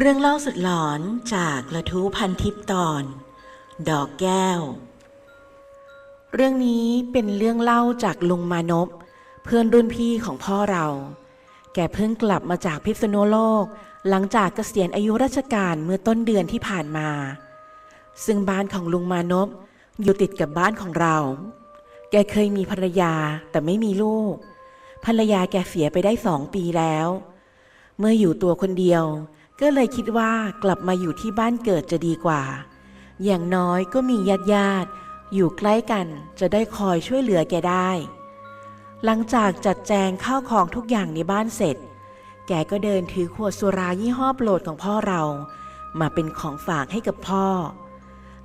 เรื่องเล่าสุดหลอนจากละทุพันทิพตอน ดอกแก้ว เรื่องนี้เป็นเรื่องเล่าจากลุงมานพเพื่อนรุ่นพี่ของพ่อเรา แกเพิ่งกลับมาจากพิษณุโลก หลังจากเกษียณอายุราชการเมื่อต้นเดือนที่ผ่านมา ซึ่งบ้านของลุงมานพอยู่ติดกับบ้านของเรา แกเคยมีภรรยาแต่ไม่มีลูก ภรรยาแกเสียไปได้สองปีแล้ว เมื่ออยู่ตัวคนเดียว ก็เลยคิดว่ากลับมาอยู่ที่บ้านเกิดจะดีกว่า อย่างน้อยก็มีญาติญาติอยู่ใกล้กันจะได้คอยช่วยเหลือแกได้ หลังจากจัดแจงข้าวของทุกอย่างในบ้านเสร็จ แกก็เดินถือขวดสุรายี่ห้อโปรดของพ่อเรา มาเป็นของฝากให้กับพ่อ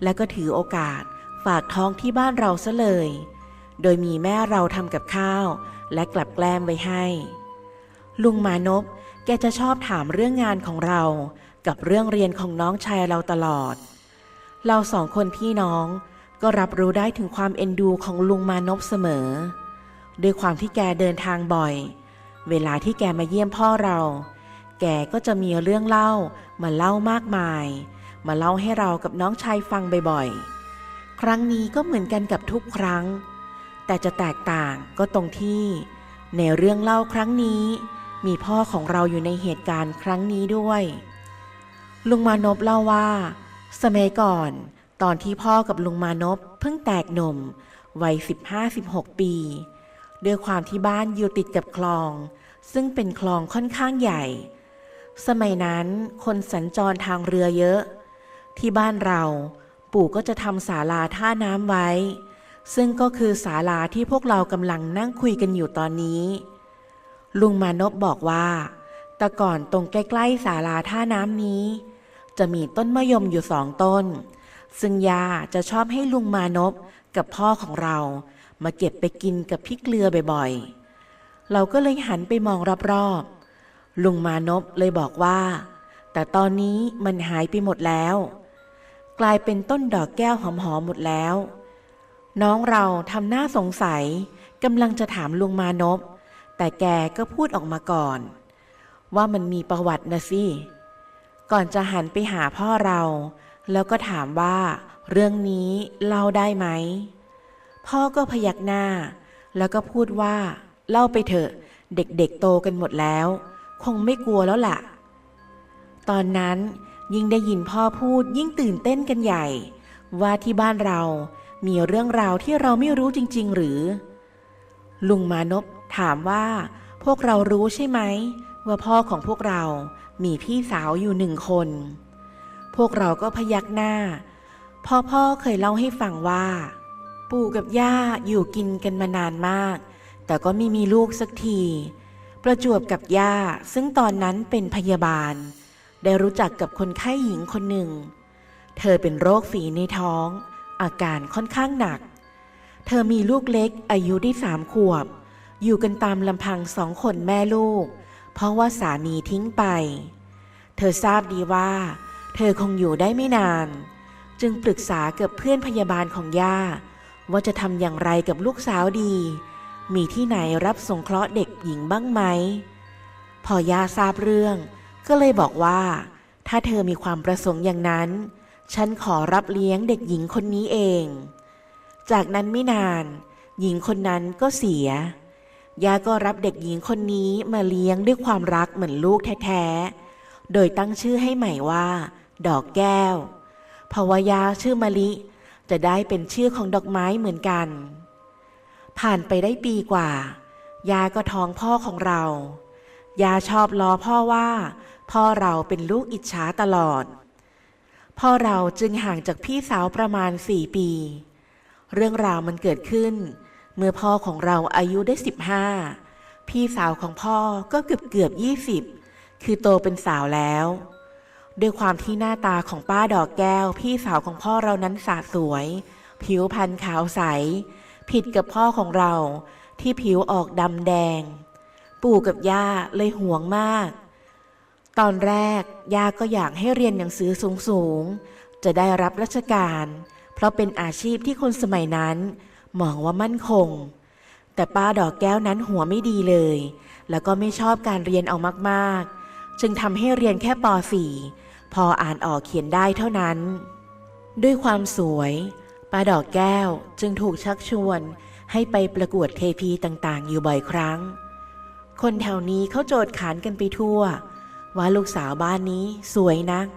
และก็ถือโอกาสฝากท้องที่บ้านเราซะเลย โดยมีแม่เราทำกับข้าว และกลับแกล้มไว้ให้ ลุงมานพ แกจะชอบถามเรื่องงานของเรากับเรื่องเรียนของน้องชายเราตลอด เราสองคนพี่น้องก็รับรู้ได้ถึงความเอ็นดูของลุงมานพเสมอ ด้วยความที่แกเดินทางบ่อย เวลาที่แกมาเยี่ยมพ่อเรา แกก็จะมีเรื่องเล่ามาเล่ามากมาย มาเล่าให้เรากับน้องชายฟังบ่อยๆ ครั้งนี้ก็เหมือนกันกับทุกครั้ง แต่จะแตกต่างก็ตรงที่ ในเรื่องเล่าครั้งนี้ มีพ่อของเราอยู่ในเหตุการณ์ครั้งนี้ด้วย ลุงมานพเล่าว่า สมัยก่อน ตอนที่พ่อกับลุงมานพเพิ่งแตกหนุ่มวัย 15-16 ปี ด้วยความที่บ้านอยู่ติดกับคลอง ซึ่งเป็นคลองค่อนข้างใหญ่ สมัยนั้นคนสัญจรทางเรือเยอะ ที่บ้านเราปู่ก็จะทำศาลาท่าน้ำไว้ ซึ่งก็คือศาลาที่พวกเรากำลังนั่งคุยกันอยู่ตอนนี้ ลุงมานพบอกว่า แต่ก่อนตรงใกล้ๆศาลาท่าน้ำนี้ จะมีต้นมะยมอยู่สองต้น ซึ่งยาจะชอบให้ลุงมานพกับพ่อของเรา มาเก็บไปกินกับพริกเกลือบ่อยๆ เราก็เลยหันไปมองรอบๆ ลุงมานพเลยบอกว่า แต่ตอนนี้มันหายไปหมดแล้ว กลายเป็นต้นดอกแก้วหอมๆหมดแล้ว น้องเราทำหน้าสงสัยกำลังจะถามลุงมานพ แต่แกก็พูดออกมาก่อน ว่ามันมีประวัตินะสิ ก่อนจะหันไปหาพ่อเรา แล้วก็ถามว่า เรื่องนี้เล่าได้ไหม พ่อก็พยักหน้า แล้วก็พูดว่า เล่าไปเถอะ เด็กๆโตกันหมดแล้ว คงไม่กลัวแล้วล่ะ ตอนนั้นยิ่งได้ยินพ่อพูดยิ่งตื่นเต้นกันใหญ่ ว่าที่บ้านเรามีเรื่องราวที่เราไม่รู้จริง ๆ หรือ ลุงมานพ ถามว่าพวกเรารู้ใช่ไหม ว่าพ่อของพวกเรามีพี่สาวอยู่หนึ่งคน พวกเราก็พยักหน้า พ่อพ่อเคยเล่าให้ฟังว่า ปู่กับย่าอยู่กินกันมานานมาก แต่ก็ไม่มีลูกสักที ประจวบกับย่าซึ่งตอนนั้นเป็นพยาบาล ได้รู้จักกับคนไข้หญิงคนหนึ่ง เธอเป็นโรคฝีในท้อง อาการค่อนข้างหนัก เธอมีลูกเล็กอายุได้สามขวบ อยู่กันตามลำพังสองคนแม่ลูก เพราะว่าสามีทิ้งไป เธอทราบดีว่า เธอคงอยู่ได้ไม่นาน จึงปรึกษากับเพื่อนพยาบาลของย่า ว่าจะทำอย่างไรกับลูกสาวดี มีที่ไหนรับสงเคราะห์เด็กหญิงบ้างไหม พอย่าทราบเรื่อง ก็เลยบอกว่า ถ้าเธอมีความประสงค์อย่างนั้น ฉันขอรับเลี้ยงเด็กหญิงคนนี้เอง จากนั้นไม่นาน หญิงคนนั้นก็เสีย ย่าก็รับเด็กหญิงคนนี้มาเลี้ยงด้วยความรักเหมือนลูกแท้ๆ โดยตั้งชื่อให้ใหม่ว่า ดอกแก้วเพราะว่ายาชื่อมะลิ จะได้เป็นชื่อของดอกไม้เหมือนกัน ผ่านไปได้ปีกว่า ยาก็ท้องพ่อของเรา ยาชอบล้อพ่อว่า พ่อเราเป็นลูกอิจฉาตลอด พ่อเราจึงห่างจากพี่สาวประมาณสี่ปี เรื่องราวมันเกิดขึ้น มื่อพ่อของเราอายุได้สิบห้าพี่สาวของพ่อก็เกือบเกือบยี่สิบคือโตเป็นสาวแล้ว ด้วยความที่หน้าตาของป้าดอกแก้ว พี่สาวของพ่อเรานั้นสาสวย ผิวพรรณขาวใส ผิดกับพ่อของเราที่ผิวออกดำแดง ปู่กับย่าเลยห่วงมาก ตอนแรกย่าก็อยากให้เรียนหนังสือสูงๆ จะได้รับราชการ เพราะเป็นอาชีพที่คนสมัยนั้น มองว่ามั่นคง แต่ป้าดอกแก้วนั้นหัวไม่ดีเลย แล้วก็ไม่ชอบการเรียนเอามากๆ จึงทำให้เรียนแค่ป .4 พออ่านออกเขียนได้เท่านั้น ด้วยความสวยป้าดอกแก้วจึงถูกชักชวนให้ไปประกวดเทพีต่างๆ อยู่บ่อยครั้ง คนแถวนี้เขาโจดขานกันไปทั่ว ว่าลูกสาวบ้านนี้สวยนัก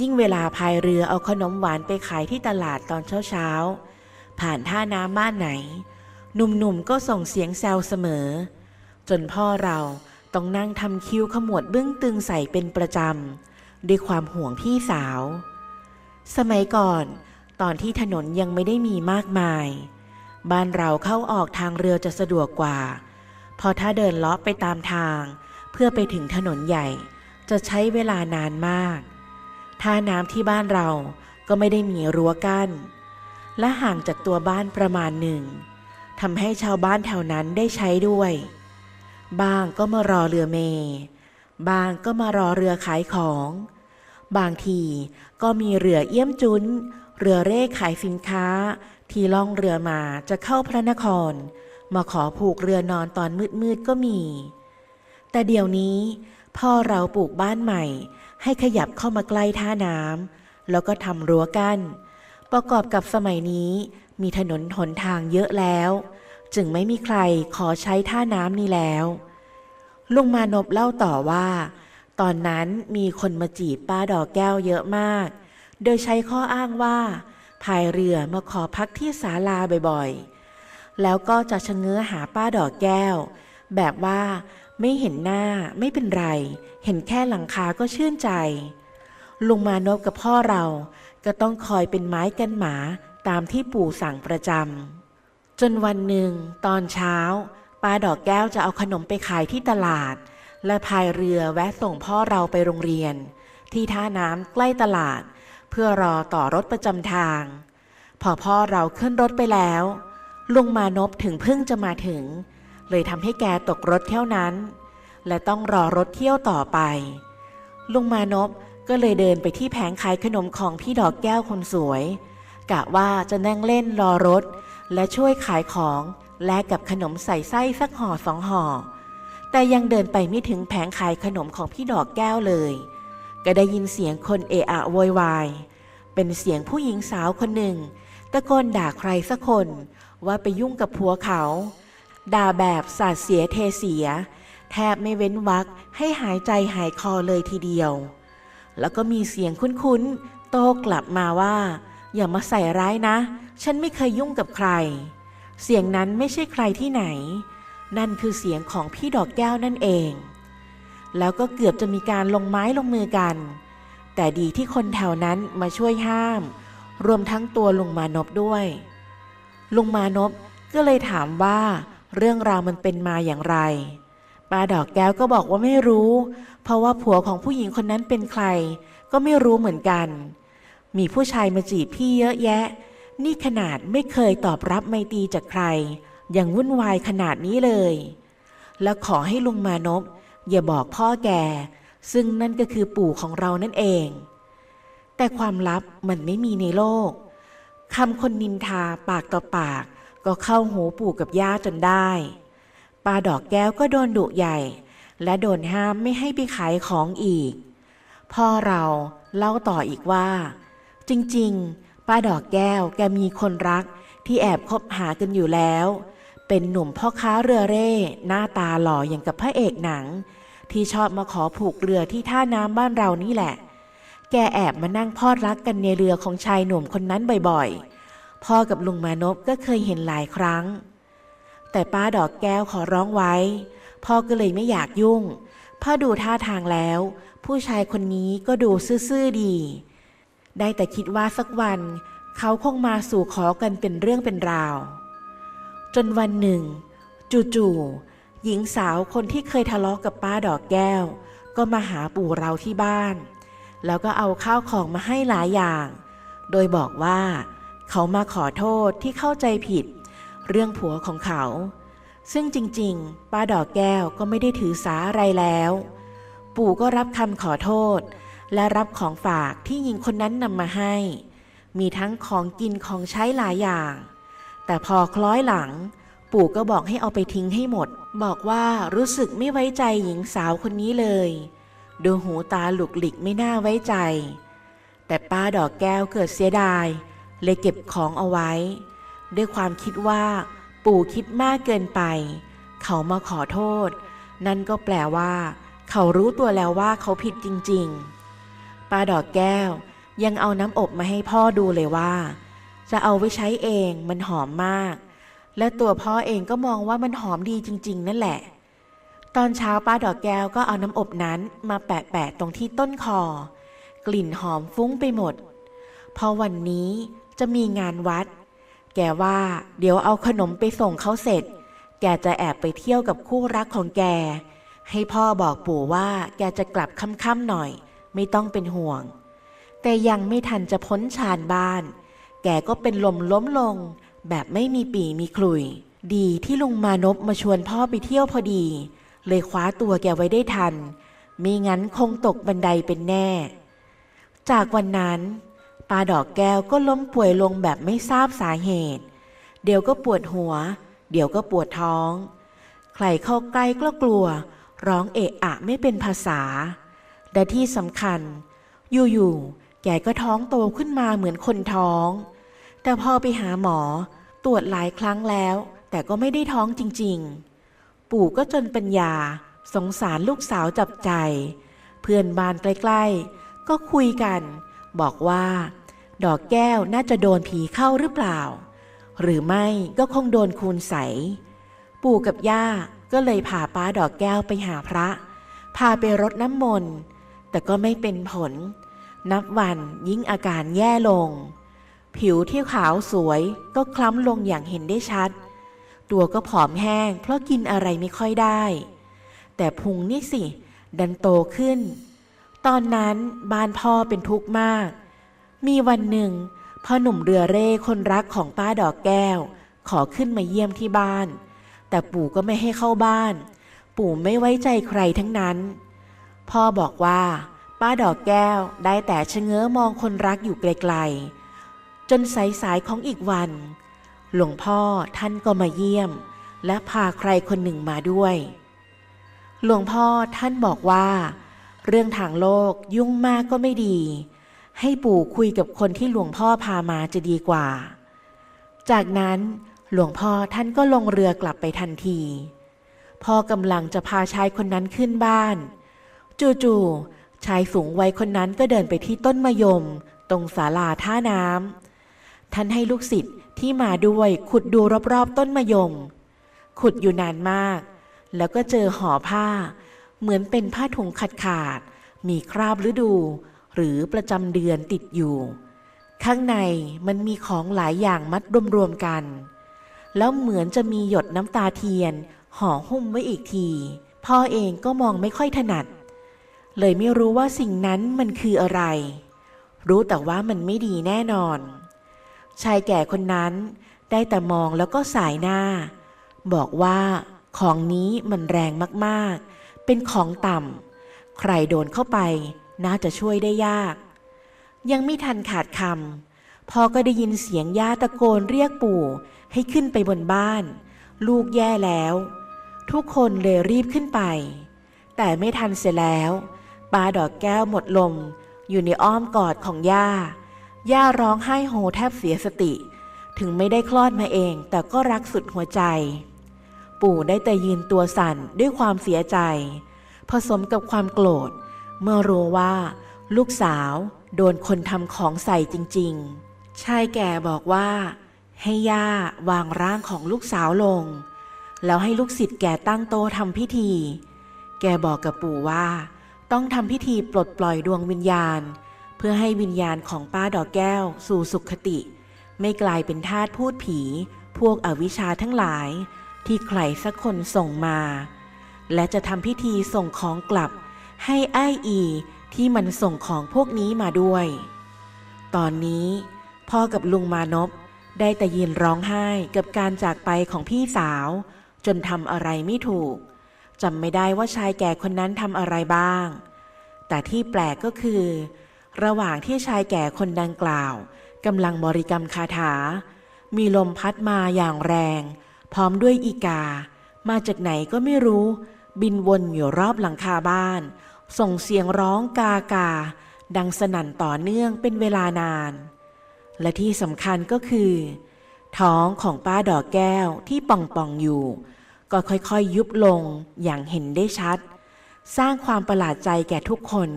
ยิ่งเวลาพายเรือเอาขนมหวานไปขายที่ตลาดตอนเช้าๆ ผ่านท่าน้ำบ้านไหน หนุ่มๆก็ส่งเสียงแซวเสมอ จนพ่อเราต้องนั่งทำคิ้วขมวดเบื้องตึงใส่เป็นประจำ ด้วยความห่วงพี่สาว สมัยก่อนตอนที่ถนนยังไม่ได้มีมากมาย บ้านเราเข้าออกทางเรือจะสะดวกกว่า พอถ้าเดินเลาะไปตามทาง เพื่อไปถึงถนนใหญ่ จะใช้เวลานานมาก ท่าน้ำที่บ้านเราก็ไม่ได้มีรั้วกั้น และห่างจากตัวบ้านประมาณหนึ่งทำให้ชาวบ้านแถวนั้นได้ใช้ด้วยบางก็มารอเรือเมบางก็มารอเรือขายของ บางทีก็มีเรือเอี้ยมจุนเรือเร่ขายสินค้า ที่ล่องเรือมาจะเข้าพระนคร มาขอผูกเรือนอนตอนมืดๆก็มี แต่เดี๋ยวนี้พ่อเราปลูกบ้านใหม่ ให้ขยับเข้ามาใกล้ท่าน้ำแล้วก็ทำรั้วกัน้น ประกอบกับสมัยนี้มีถนนหนทางเยอะแล้ว จึงไม่มีใครขอใช้ท่าน้ำนี้แล้ว ลุงมานพเล่าต่อว่า ตอนนั้นมีคนมาจีบป้าดอกแก้วเยอะมาก โดยใช้ข้ออ้างว่าพายเรือมาขอพักที่ศาลาบ่อยๆ แล้วก็จะชะเง้อหาป้าดอกแก้ว แบบว่าไม่เห็นหน้าไม่เป็นไร เห็นแค่หลังคาก็ชื่นใจ ลุงมานพกับพ่อเรา ก็ต้องคอยเป็นไม้กันหมาตามที่ปู่สั่งประจำจนวันหนึ่ง ตอนเช้าป้าดอกแก้วจะเอาขนมไปขายที่ตลาด และพายเรือแวะส่งพ่อเราไปโรงเรียน ที่ท่าน้ำใกล้ตลาด เพื่อรอต่อรถประจำทาง พอพ่อเราขึ้นรถไปแล้ว ลุงมานพถึงเพิ่งจะมาถึง เลยทำให้แกตกรถเที่ยวนั้น และต้องรอรถเที่ยวต่อไป ลุงมานพ ก็เลยเดินไปที่แผงขายขนมของพี่ดอกแก้วคนสวย กะว่าจะนั่งเล่นรอรถ และช่วยขายของแลกกับขนมใส่ไส้สักห่อสองห่อ แต่ยังเดินไปไม่ถึงแผงขายขนมของพี่ดอกแก้วเลย ก็ได้ยินเสียงคนเอะอะโวยวาย เป็นเสียงผู้หญิงสาวคนหนึ่ง ตะโกนด่าใครสักคนว่าไปยุ่งกับผัวเขา ด่าแบบสาดเสียเทเสีย แทบไม่เว้นวักให้หายใจหายคอเลยทีเดียว แล้วก็มีเสียงคุ้นๆ โต้กลับมาว่า อย่ามาใส่ร้ายนะ ฉันไม่เคยยุ่งกับใคร เสียงนั้นไม่ใช่ใครที่ไหน นั่นคือเสียงของพี่ดอกแก้วนั่นเอง แล้วก็เกือบจะมีการลงไม้ลงมือกัน แต่ดีที่คนแถวนั้นมาช่วยห้าม รวมทั้งตัวลุงมานพด้วย ลุงมานพก็เลยถามว่าเรื่องราวมันเป็นมาอย่างไร ป้าดอกแก้วก็บอกว่าไม่รู้ เพราะว่าผัวของผู้หญิงคนนั้นเป็นใคร ก็ไม่รู้เหมือนกัน มีผู้ชายมาจีบพี่เยอะแยะ นี่ขนาดไม่เคยตอบรับไมตีจากใคร ยังวุ่นวายขนาดนี้เลย แล้วขอให้ลุงมานพอย่าบอกพ่อแก ซึ่งนั่นก็คือปู่ของเรานั่นเอง แต่ความลับมันไม่มีในโลกคำคนนินทาปากต่อปาก ก็เข้าหูปู่กับย่าจนได้ ป้าดอกแก้วก็โดนดุใหญ่ และโดนห้ามไม่ให้ไปขายของอีก พ่อเราเล่าต่ออีกว่า จริงๆ ป้าดอกแก้วแกมีคนรักที่แอบคบหากันอยู่แล้ว เป็นหนุ่มพ่อค้าเรือเร่ หน้าตาหล่ออย่างกับพระเอกหนัง ที่ชอบมาขอผูกเรือที่ท่าน้ำบ้านเรานี่แหละ แกแอบมานั่งพอดรักกันในเรือของชายหนุ่มคนนั้นบ่อยๆ พ่อกับลุงมานพก็เคยเห็นหลายครั้ง แต่ป้าดอกแก้วขอร้องไว้ พ่อก็เลยไม่อยากยุ่ง พ่อดูท่าทางแล้ว ผู้ชายคนนี้ก็ดูซื่อๆดี ได้แต่คิดว่าสักวัน เขาคงมาสู่ขอกันเป็นเรื่องเป็นราว จนวันหนึ่ง จู่ๆหญิงสาวคนที่เคยทะเลาะกกับป้าดอกแก้ว ก็มาหาปู่เราที่บ้าน แล้วก็เอาข้าวของมาให้หลายอย่าง โดยบอกว่า เขามาขอโทษที่เข้าใจผิด เรื่องผัวของเขา ซึ่งจริงๆ ป้าดอกแก้วก็ไม่ได้ถือสาอะไรแล้ว ปู่ก็รับคำขอโทษ และรับของฝากที่หญิงคนนั้นนำมาให้ มีทั้งของกินของใช้หลายอย่าง แต่พอคล้อยหลัง ปู่ก็บอกให้เอาไปทิ้งให้หมด บอกว่ารู้สึกไม่ไว้ใจหญิงสาวคนนี้เลย ดูหูตาหลุกหลิกไม่น่าไว้ใจ แต่ป้าดอกแก้วเกิดเสียดายเลยเก็บของเอาไว้ ด้วยความคิดว่า ปู่คิดมากเกินไป เขามาขอโทษ นั่นก็แปลว่า เขารู้ตัวแล้วว่าเขาผิดจริงๆ ป้าดอกแก้วยังเอาน้ำอบมาให้พ่อดูเลยว่า จะเอาไว้ใช้เองมันหอมมาก และตัวพ่อเองก็มองว่ามันหอมดีจริง ๆ นั่นแหละ ตอนเช้าป้าดอกแก้วก็เอาน้ำอบนั้นมาแปะๆตรงที่ต้นคอ กลิ่นหอมฟุ้งไปหมด พอวันนี้จะมีงานวัด แกว่า เดี๋ยวเอาขนมไปส่งเขาเสร็จ แกจะแอบไปเที่ยวกับคู่รักของแก ให้พ่อบอกปู่ว่าแกจะกลับค่ำๆหน่อย ไม่ต้องเป็นห่วง แต่ยังไม่ทันจะพ้นชานบ้าน แกก็เป็นลมล้มลง แบบไม่มีปีมีคลุย ดีที่ลุงมานพมาชวนพ่อไปเที่ยวพอดี เลยคว้าตัวแกไว้ได้ทันมิงั้นคงตกบันไดเป็นแน่ จากวันนั้น ปาดอกแก้วก็ล้มป่วยลงแบบไม่ทราบสาเหตุ เดี๋ยวก็ปวดหัว เดี๋ยวก็ปวดท้อง ใครเข้าใกล้ก็กลัว ร้องเอะอะไม่เป็นภาษา แต่ที่สำคัญ อยู่ๆ แกก็ท้องโตขึ้นมาเหมือนคนท้อง แต่พอไปหาหมอตรวจหลายครั้งแล้ว แต่ก็ไม่ได้ท้องจริงๆ ปู่ก็จนปัญญา สงสารลูกสาวจับใจ เพื่อนบ้านใกล้ๆ ก็คุยกัน บอกว่า ดอกแก้วน่าจะโดนผีเข้าหรือเปล่า หรือไม่ก็คงโดนคูณใส ปู่กับย่าก็เลยพาป้าดอกแก้วไปหาพระ พาไปรดน้ำมนต์ แต่ก็ไม่เป็นผล นับวันยิ่งอาการแย่ลง ผิวที่ขาวสวยก็คล้ำลงอย่างเห็นได้ชัด ตัวก็ผอมแห้งเพราะกินอะไรไม่ค่อยได้ แต่พุงนี่สิ ดันโตขึ้น ตอนนั้นบ้านพ่อเป็นทุกข์มาก มีวันหนึ่งพ่อหนุ่มเรือเร่คนรักของป้าดอกแก้ว ขอขึ้นมาเยี่ยมที่บ้าน แต่ปู่ก็ไม่ให้เข้าบ้าน ปู่ไม่ไว้ใจใครทั้งนั้น พ่อบอกว่าป้าดอกแก้วได้แต่ชะเง้อมองคนรักอยู่ไกลๆ จนสายๆของอีกวัน หลวงพ่อท่านก็มาเยี่ยม และพาใครคนหนึ่งมาด้วย หลวงพ่อท่านบอกว่า เรื่องทางโลกยุ่งมากก็ไม่ดี ให้ปู่คุยกับคนที่หลวงพ่อพามาจะดีกว่า จากนั้นหลวงพ่อท่านก็ลงเรือกลับไปทันที พ่อกำลังจะพาชายคนนั้นขึ้นบ้าน จู่ๆชายสูงวัยคนนั้นก็เดินไปที่ต้นมะยม ตรงศาลาท่าน้ำท่านให้ลูกศิษย์ที่มาด้วยขุดดูรอบๆต้นมะยม ขุดอยู่นานมาก แล้วก็เจอห่อผ้า เหมือนเป็นผ้าถุงขาดขาด มีคราบฤดู หรือประจำเดือนติดอยู่ ข้างในมันมีของหลายอย่างมัดรวมๆกัน แล้วเหมือนจะมีหยดน้ำตาเทียนห่อหุ้มไว้อีกที พ่อเองก็มองไม่ค่อยถนัด เลยไม่รู้ว่าสิ่งนั้นมันคืออะไร รู้แต่ว่ามันไม่ดีแน่นอน ชายแก่คนนั้นได้แต่มองแล้วก็สายหน้า บอกว่าของนี้มันแรงมากๆ เป็นของต่ำ ใครโดนเข้าไปน่าจะช่วยได้ยาก ยังไม่ทันขาดคำพ่อก็ได้ยินเสียงย่าตะโกนเรียกปู่ให้ขึ้นไปบนบ้าน ลูกแย่แล้ว ทุกคนเลยรีบขึ้นไป แต่ไม่ทันเสียแล้วปาดอกแก้วหมดลม อยู่ในอ้อมกอดของย่า ย่าร้องไห้โฮแทบเสียสติ ถึงไม่ได้คลอดมาเองแต่ก็รักสุดหัวใจ ปู่ได้แต่ยืนตัวสั่นด้วยความเสียใจ ผสมกับความโกรธ เมื่อรู้ว่า ลูกสาวโดนคนทำของใส่จริง ๆ ชายแก่บอกว่า ให้ย่าวางร่างของลูกสาวลง แล้วให้ลูกศิษย์แก่ตั้งโตทำพิธี แกบอกกับปู่ว่า ต้องทำพิธีปลดปล่อยดวงวิญญาณ เพื่อให้วิญญาณของป้าดอกแก้วสู่สุขคติ ไม่กลายเป็นทาสพูดผี พวกอวิชชาทั้งหลาย ที่ใครสักคนส่งมา และจะทำพิธีส่งของกลับ ให้ไอ้ายอีที่มันส่งของพวกนี้มาด้วย ตอนนี้พ่อกับลุงมานพได้แต่ยืนร้องไห้กับการจากไปของพี่สาว จนทำอะไรไม่ถูกจำไม่ได้ว่าชายแก่คนนั้นทำอะไรบ้าง แต่ที่แปลกก็คือ ระหว่างที่ชายแก่คนดังกล่าวกำลังบริกรรมคาถา มีลมพัดมาอย่างแรง พร้อมด้วยอีกา มาจากไหนก็ไม่รู้ บินวนอยู่รอบหลังคาบ้าน ส่งเสียงร้องกากา ดังสนั่นต่อเนื่องเป็นเวลานาน และที่สำคัญก็คือ ท้องของป้าดอกแก้วที่ป่องๆองอยู่ ก็ค่อยๆยุบลงอย่างเห็นได้ชัด สร้างความประหลาดใจแก่ทุกคน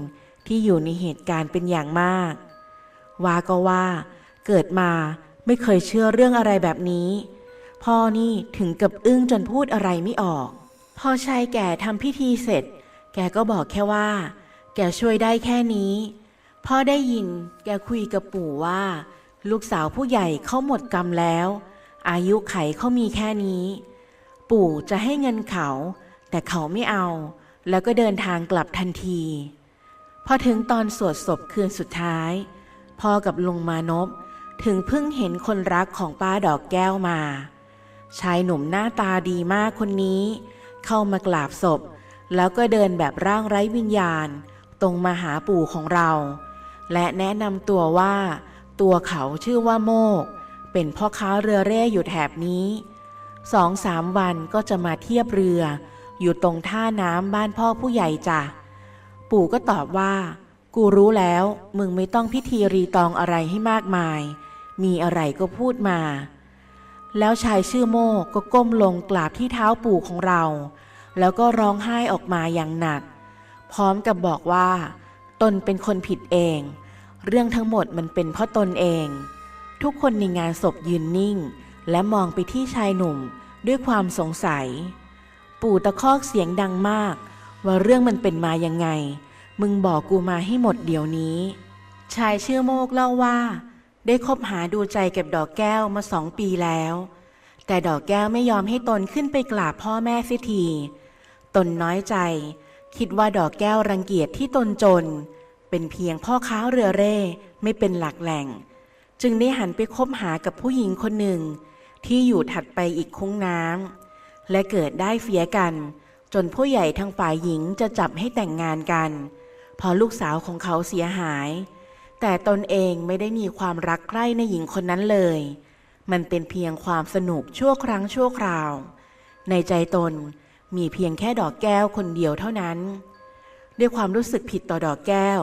ที่อยู่ในเหตุการณ์เป็นอย่างมาก ว่าก็ว่า เกิดมาไม่เคยเชื่อเรื่องอะไรแบบนี้ พ่อนี่ถึงกับอึ้งจนพูดอะไรไม่ออก พอชายแก่ทำพิธีเสร็จ แกก็บอกแค่ว่า แกช่วยได้แค่นี้พ่อได้ยินแกคุยกับปู่ว่า ลูกสาวผู้ใหญ่เขาหมดกรรมแล้ว อายุไขเขามีแค่นี้ ปู่จะให้เงินเขา แต่เขาไม่เอา แล้วก็เดินทางกลับทันที พอถึงตอนสวดศพคืนสุดท้าย พ่อกับลุงมานพถึงเพิ่งเห็นคนรักของป้าดอกแก้วมา ชายหนุ่มหน้าตาดีมากคนนี้ เข้ามากราบศพ แล้วก็เดินแบบร่างไร้วิญญาณ ตรงมาหาปู่ของเรา และแนะนำตัวว่า ตัวเขาชื่อว่าโมก เป็นพ่อค้าเรือเร่อยู่แถบนี้สองสามวันก็จะมาเทียบเรือ อยู่ตรงท่าน้ำบ้านพ่อผู้ใหญ่จ้ะปู่ก็ตอบว่า กูรู้แล้ว มึงไม่ต้องพิธีรีตองอะไรให้มากมาย มีอะไรก็พูดมา แล้วชายชื่อโมกก็ก้มลงกราบที่เท้าปู่ของเรา แล้วก็ร้องไห้ออกมาอย่างหนัก พร้อมกับบอกว่า ตนเป็นคนผิดเอง เรื่องทั้งหมดมันเป็นเพราะตนเอง ทุกคนในงานศพยืนนิ่ง และมองไปที่ชายหนุ่มด้วยความสงสัย ปู่ตะคอกเสียงดังมาก ว่าเรื่องมันเป็นมายังไง มึงบอกกูมาให้หมดเดี๋ยวนี้ ชายชื่อโมกเล่าว่า ได้คบหาดูใจกับดอกแก้วมาสองปีแล้ว แต่ดอกแก้วไม่ยอมให้ตนขึ้นไปกราบพ่อแม่สียทีตนน้อยใจ คิดว่าดอกแก้วรังเกียจที่ตนจน เป็นเพียงพ่อค้าเรือเร่ไม่เป็นหลักแหล่ง จึงได้หันไปคบหากับผู้หญิงคนหนึ่ง ที่อยู่ถัดไปอีกคุ้งน้ำและเกิดได้เสียกัน จนผู้ใหญ่ทางฝ่ายหญิงจะจับให้แต่งงานกัน พอลูกสาวของเขาเสียหาย แต่ตนเองไม่ได้มีความรักใคร่ในหญิงคนนั้นเลย มันเป็นเพียงความสนุกชั่วครั้งชั่วคราว ในใจตนมีเพียงแค่ดอกแก้วคนเดียวเท่านั้น ด้วยความรู้สึกผิดต่อดอกแก้ว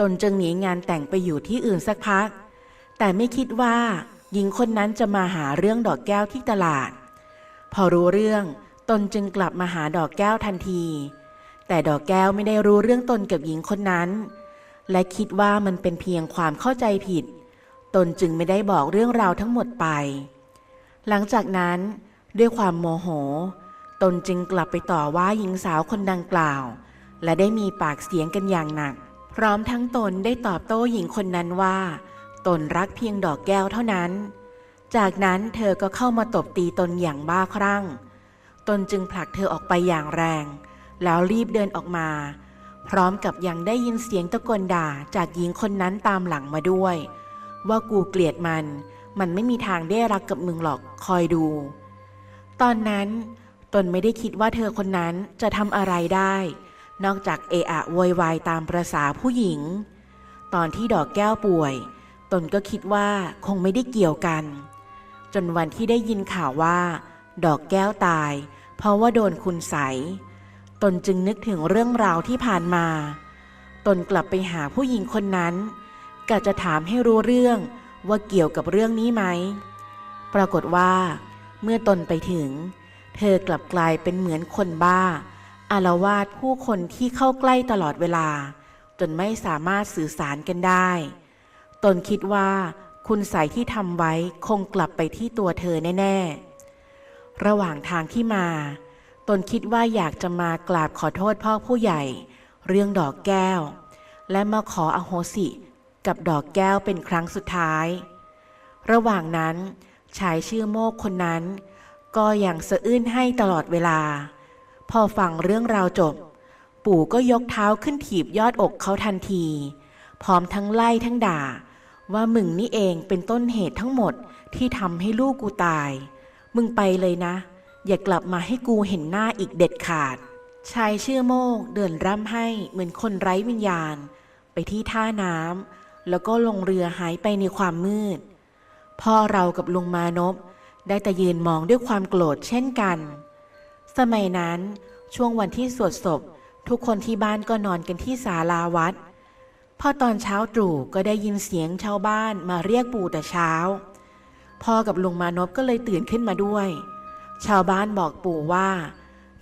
ตนจึงหนีงานแต่งไปอยู่ที่อื่นสักพัก แต่ไม่คิดว่าหญิงคนนั้นจะมาหาเรื่องดอกแก้วที่ตลาด พอรู้เรื่องตนจึงกลับมาหาดอกแก้วทันที แต่ดอกแก้วไม่ได้รู้เรื่องตนกับหญิงคนนั้น และคิดว่ามันเป็นเพียงความเข้าใจผิด ตนจึงไม่ได้บอกเรื่องราวทั้งหมดไป หลังจากนั้นด้วยความโมโห ตนจึงกลับไปต่อว่าหญิงสาวคนดังกล่าว และได้มีปากเสียงกันอย่างหนัก พร้อมทั้งตนได้ตอบโต้หญิงคนนั้นว่า ตนรักเพียงดอกแก้วเท่านั้น จากนั้นเธอก็เข้ามาตบตีตนอย่างบ้าคลั่ง ตนจึงผลักเธอออกไปอย่างแรง แล้วรีบเดินออกมา พร้อมกับยังได้ยินเสียงตะโกนด่าจากหญิงคนนั้นตามหลังมาด้วย ว่ากูเกลียดมัน มันไม่มีทางได้รักกับมึงหรอกคอยดู ตอนนั้นตนไม่ได้คิดว่าเธอคนนั้นจะทำอะไรได้ นอกจากเอะอะโวยวายตามประษาผู้หญิง ตอนที่ดอกแก้วป่วย ตนก็คิดว่าคงไม่ได้เกี่ยวกัน จนวันที่ได้ยินข่าวว่า ดอกแก้วตาย เพราะว่าโดนคุณใส ตนจึงนึกถึงเรื่องราวที่ผ่านมา ตนกลับไปหาผู้หญิงคนนั้นกะจะถามให้รู้เรื่องว่าเกี่ยวกับเรื่องนี้ไหม ปรากฏว่า เมื่อตนไปถึง เธอกลับกลายเป็นเหมือนคนบ้า อารวาสผู้คนที่เข้าใกล้ตลอดเวลา จนไม่สามารถสื่อสารกันได้ ตนคิดว่าคุณใสยที่ทำไว้คงกลับไปที่ตัวเธอแน่ ๆ ระหว่างทางที่มา ตนคิดว่าอยากจะมากราบขอโทษพ่อผู้ใหญ่ เรื่องดอกแก้ว และมาขออโหสิ กับดอกแก้วเป็นครั้งสุดท้าย ระหว่างนั้นชายชื่อโมกคนนั้น ก็ยังสะอื้นให้ตลอดเวลา พอฟังเรื่องราวจบ ปู่ก็ยกเท้าขึ้นถีบยอดอกเขาทันที พร้อมทั้งไล่ทั้งด่า ว่ามึงนี่เองเป็นต้นเหตุทั้งหมดที่ทำให้ลูกกูตาย มึงไปเลยนะ อย่ากลับมาให้กูเห็นหน้าอีกเด็ดขาด ชายชื่อโมกเดินร่ำให้เหมือนคนไร้วิญญาณ ไปที่ท่าน้ำแล้วก็ลงเรือหายไปในความมืด พ่อเรากับลุงมานพได้แต่ยืนมองด้วยความโกรธเช่นกัน สมัยนั้นช่วงวันที่สวดศพ ทุกคนที่บ้านก็นอนกันที่ศาลาวัดพอตอนเช้าตรู่ก็ได้ยินเสียงชาวบ้านมาเรียกปู่แต่เช้า พ่อกับลุงมานพก็เลยตื่นขึ้นมาด้วย ชาวบ้านบอกปู่ว่า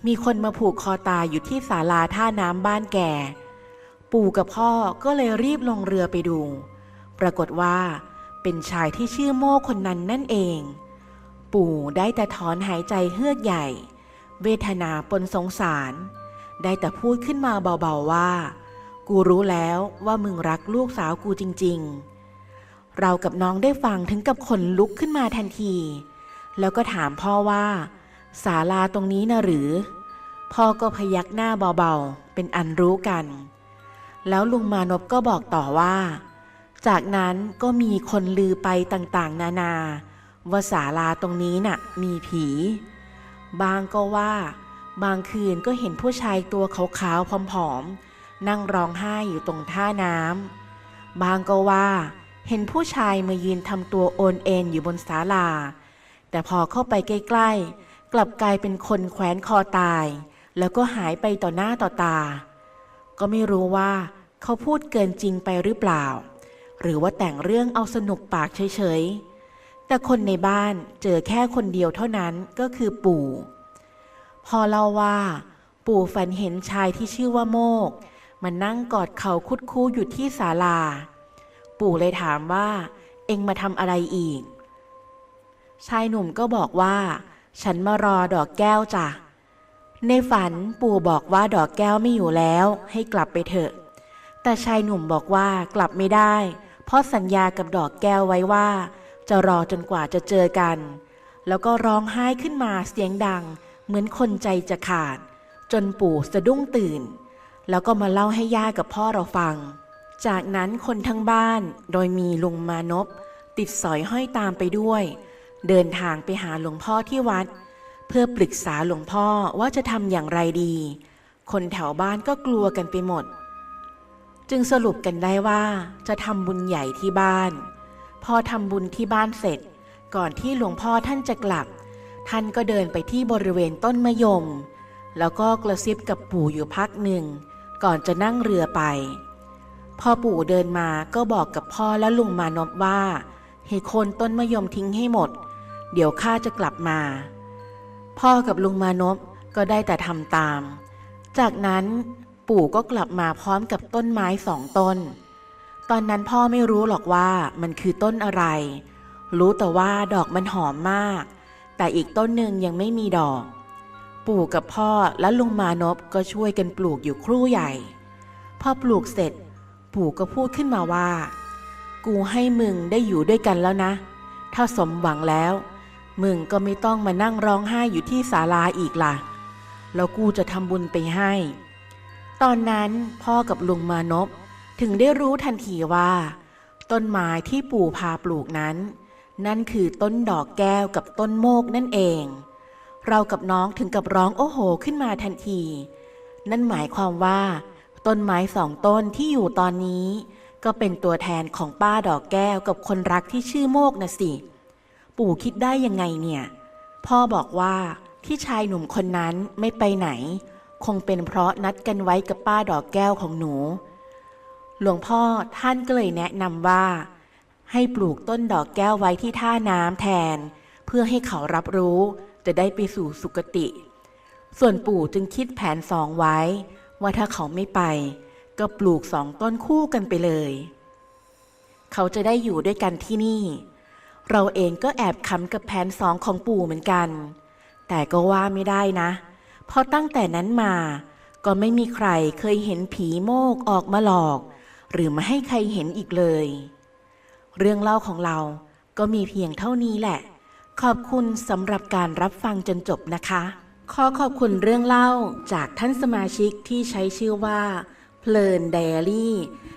มีคนมาผูกคอตายอยู่ที่ศาลาท่าน้ำบ้านแก่ ปู่กับพ่อก็เลยรีบลงเรือไปดู ปรากฏว่า เป็นชายที่ชื่อโม่คนนั้นนั่นเอง ปู่ได้แต่ถอนหายใจเฮือกใหญ่ เวทนาปนสงสาร ได้แต่พูดขึ้นมาเบาๆว่า กูรู้แล้วว่ามึงรักลูกสาวกูจริง ๆ เรากับน้องได้ฟังถึงกับขนลุกขึ้นมาทันที แล้วก็ถามพ่อว่าศาลาตรงนี้นะหรือ พ่อก็พยักหน้าเบาๆ เป็นอันรู้กัน แล้วลุงมานพก็บอกต่อว่า จากนั้นก็มีคนลือไปต่างๆ นานาว่าศาลาตรงนี้น่ะ มีผี บางก็ว่า บางคืนก็เห็นผู้ชายตัวขาวๆผอมๆ นั่งร้องไห้อยู่ตรงท่าน้ำบางก็ว่า เห็นผู้ชายมายืนทำตัวโอนเอ็นอยู่บนศาลา แต่พอเข้าไปใกล้ๆ กลับกลายเป็นคนแขวนคอตาย แล้วก็หายไปต่อหน้าต่อตา ก็ไม่รู้ว่าเขาพูดเกินจริงไปหรือเปล่า หรือว่าแต่งเรื่องเอาสนุกปากเฉยๆ แต่คนในบ้านเจอแค่คนเดียวเท่านั้นก็คือปู่ พอเล่าว่า ปู่ฝันเห็นชายที่ชื่อว่าโมกมันนั่งกอดเข่าคุดคู้อยู่ที่ศาลา ปู่เลยถามว่า เอ็งมาทำอะไรอีก ชายหนุ่มก็บอกว่า ฉันมารอดอกแก้วจ้ะ ในฝันปู่บอกว่าดอกแก้วไม่อยู่แล้ว ให้กลับไปเถอะ แต่ชายหนุ่มบอกว่ากลับไม่ได้ เพราะสัญญากับดอกแก้วไว้ว่า จะรอจนกว่าจะเจอกัน แล้วก็ร้องไห้ขึ้นมาเสียงดัง เหมือนคนใจจะขาด จนปู่สะดุ้งตื่น แล้วก็มาเล่าให้ย่ากับพ่อเราฟัง จากนั้นคนทั้งบ้านโดยมีลุงมานพติดสอยห้อยตามไปด้วย เดินทางไปหาหลวงพ่อที่วัด เพื่อปรึกษาหลวงพ่อว่าจะทำอย่างไรดี คนแถวบ้านก็กลัวกันไปหมด จึงสรุปกันได้ว่าจะทำบุญใหญ่ที่บ้าน พอทำบุญที่บ้านเสร็จ ก่อนที่หลวงพ่อท่านจะกลับ ท่านก็เดินไปที่บริเวณต้นมะยม แล้วก็กระซิบกับปู่อยู่พักหนึ่ง ก่อนจะนั่งเรือไปพอปู่เดินมาก็บอกกับพ่อและลุงมานพว่าให้คนต้นมะยมทิ้งให้หมด เดี๋ยวข้าจะกลับมา พ่อกับลุงมานพก็ได้แต่ทำตาม จากนั้นปู่ก็กลับมาพร้อมกับต้นไม้สองต้น ตอนนั้นพ่อไม่รู้หรอกว่ามันคือต้นอะไร รู้แต่ว่าดอกมันหอมมาก แต่อีกต้นหนึ่งยังไม่มีดอก ปู่กับพ่อและลุงมานพก็ช่วยกันปลูกอยู่ครู่ใหญ่ พอปลูกเสร็จ ปู่ก็พูดขึ้นมาว่า กูให้มึงได้อยู่ด้วยกันแล้วนะ ถ้าสมหวังแล้ว มึงก็ไม่ต้องมานั่งร้องไห้อยู่ที่ศาลาอีกล่ะ แล้วกูจะทำบุญไปให้ ตอนนั้นพ่อกับลุงมานพถึงได้รู้ทันทีว่า ต้นไม้ที่ปู่พาปลูกนั้น นั่นคือต้นดอกแก้วกับต้นโมกนั่นเอง เรากับน้องถึงกับร้องโอ้โหขึ้นมาทันที นั่นหมายความว่า ต้นไม้สองต้นที่อยู่ตอนนี้ ก็เป็นตัวแทนของป้าดอกแก้วกับคนรักที่ชื่อโมกนะสิ ปู่คิดได้ยังไงเนี่ย พ่อบอกว่าที่ชายหนุ่มคนนั้นไม่ไปไหน คงเป็นเพราะนัดกันไว้กับป้าดอกแก้วของหนู หลวงพ่อท่านก็เลยแนะนำว่า ให้ปลูกต้นดอกแก้วไว้ที่ท่าน้ำแทน เพื่อให้เขารับรู้จะได้ไปสู่สุคติ ส่วนปู่จึงคิดแผนสองไว้ ว่าถ้าเขาไม่ไป ก็ปลูกสองต้นคู่กันไปเลย เขาจะได้อยู่ด้วยกันที่นี่ เราเองก็แอบขำกับแผนสองของปู่เหมือนกัน แต่ก็ว่าไม่ได้นะ เพราะตั้งแต่นั้นมา ก็ไม่มีใครเคยเห็นผีโมกออกมาหลอก หรือมาให้ใครเห็นอีกเลย เรื่องเล่าของเราก็มีเพียงเท่านี้แหละ ขอบคุณสำหรับการรับฟังจนจบนะคะ ขอขอบคุณเรื่องเล่าจากท่านสมาชิกที่ใช้ชื่อว่าเพลินไดอารี่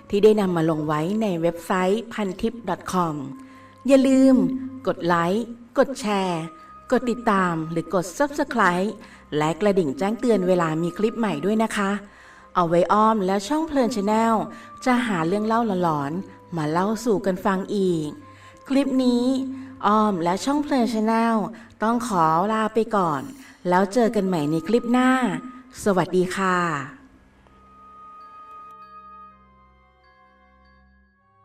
ที่ได้นำมาลงไว้ในเว็บไซต์พันทิป .com อย่าลืม กดไลค์ กดแชร์ กดติดตามหรือกด Subscribe และกระดิ่งแจ้งเตือนเวลามีคลิปใหม่ด้วยนะคะ เอาไว้อ้อมและช่องเพลินชาแนลจะหาเรื่องเล่าหลอนๆมาเล่าสู่กันฟังอีก คลิปนี้อ้อมและช่องเพลินชาแนลต้องขอลาไปก่อน แล้วเจอกันใหม่ในคลิปหน้า สวัสดีค่ะ